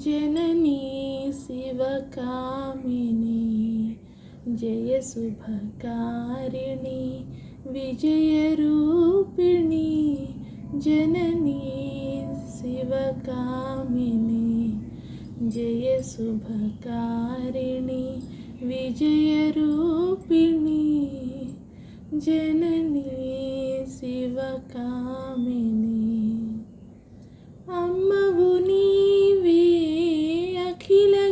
జననీ శివకామిని జయ శుభకారిణి విజయ విజయరూపిణి జననీ శివకామిని జయ శుభకారిణి విజయ విజయరూపిణి జననీ శివకామిని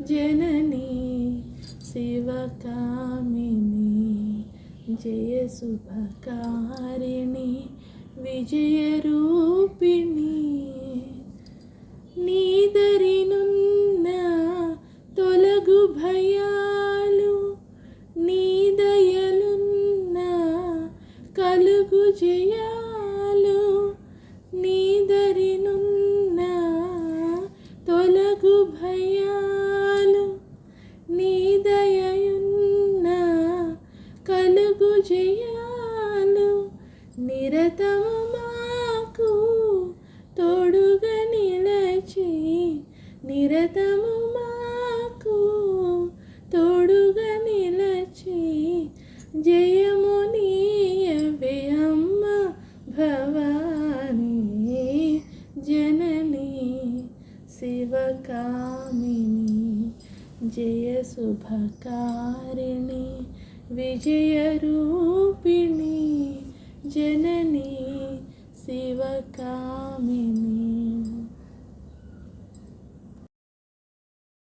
జననీ శివకామిని జయ శుభకారిణి విజయరూపిణి నీదరినున్న తొలగు భయాలు నీ దయలున్న కలుగు జయా కలుగు జయాలు నిరతము మాకు తోడుగా నిలచి నిరతము మాకు తోడుగా నిలచి జయము నీయవే అమ్మ భవానీ జనని శివకామిని జయ శుభకారిణి విజయరూపిణి జననీ శివకామిని.